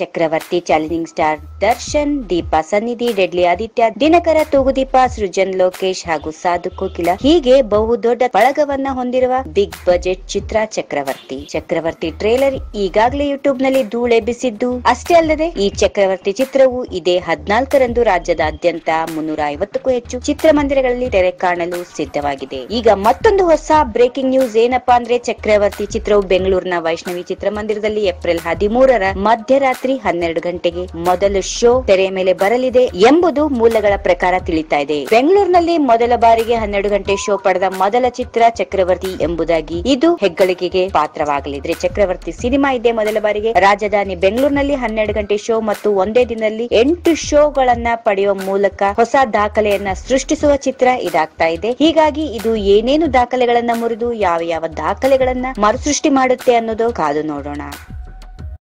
Chakravarthi challenging star Darshan, Deepa, Sannidhi deadly Aditya, Dinakara, Thoogudeepa, Srujan, Lokesh ಹಾಗೂ ಸಾಧು ಕೋಕಿಲ. ಹೀಗೆ ಬಹು ದೊಡ್ಡ ಬಳಗವನ್ನ ಹೊಂದಿರುವ ಬಿಗ್ ಬಜೆಟ್ ಚಿತ್ರ ಚಕ್ರವರ್ತಿ. ಚಕ್ರವರ್ತಿ ಟ್ರೇಲರ್ ಈಗಾಗಲೇ ಯೂಟ್ಯೂಬ್ನಲ್ಲಿ ಧೂಳೆಬ್ಬಿಸಿದ್ದು ಅಷ್ಟೇ ಅಲ್ಲದೆ ಈ ಚಕ್ರವರ್ತಿ ಚಿತ್ರವು ಇದೇ ಹದಿನಾಲ್ಕರಂದು ರಾಜ್ಯದಾದ್ಯಂತ ಮುನ್ನೂರ ಐವತ್ತಕ್ಕೂ ಹೆಚ್ಚು ಚಿತ್ರಮಂದಿರಗಳಲ್ಲಿ ತೆರೆ ಕಾಣಲು ಸಿದ್ಧವಾಗಿದೆ. ಈಗ ಮತ್ತೊಂದು ಹೊಸ ಬ್ರೇಕಿಂಗ್ ನ್ಯೂಸ್ ಏನಪ್ಪಾ ಅಂದ್ರೆ ಚಕ್ರವರ್ತಿ ಚಿತ್ರವು ಬೆಂಗಳೂರಿನ ವೈಷ್ಣವಿ ಚಿತ್ರಮಂದಿರದಲ್ಲಿ ಏಪ್ರಿಲ್ ಹದಿಮೂರರ ಮಧ್ಯರಾತ್ರಿ ಹನ್ನೆರಡು ಗಂಟೆಗೆ ಮೊದಲು ಶೋ ತೆರೆ ಮೇಲೆ ಬರಲಿದೆ ಎಂಬುದು ಮೂಲಗಳ ಪ್ರಕಾರ ತಿಳಿತಾ ಇದೆ. ಬೆಂಗಳೂರಿನಲ್ಲಿ ಮೊದಲ ಬಾರಿಗೆ ಹನ್ನೆರಡು ಗಂಟೆ ಶೋ ಪಡೆದ ಮೊದಲ ಚಿತ್ರ ಚಕ್ರವರ್ತಿ ಎಂಬುದಾಗಿ ಇದು ಹೆಗ್ಗಳಿಕೆಗೆ ಪಾತ್ರವಾಗಲಿದೆ. ಚಕ್ರವರ್ತಿ ಸಿನಿಮಾ ಇದೆ ಮೊದಲ ಬಾರಿಗೆ. ರಾಜಧಾನಿ ಬೆಂಗಳೂರಿನಲ್ಲಿ ಹನ್ನೆರಡು ಗಂಟೆ ಶೋ ಮತ್ತು ಒಂದೇ ದಿನದಲ್ಲಿ ಎಂಟು ಶೋಗಳನ್ನ ಪಡೆಯುವ ಮೂಲಕ ಹೊಸ ದಾಖಲೆಯನ್ನ ಸೃಷ್ಟಿಸುವ ಚಿತ್ರ ಇದಾಗ್ತಾ ಇದೆ. ಹೀಗಾಗಿ ಇದು ಏನೇನು ದಾಖಲೆಗಳನ್ನ ಮುರಿದು ಯಾವ ಯಾವ ದಾಖಲೆಗಳನ್ನ ಮರುಸೃಷ್ಟಿ ಮಾಡುತ್ತೆ ಅನ್ನೋದು ಕಾದು ನೋಡೋಣ.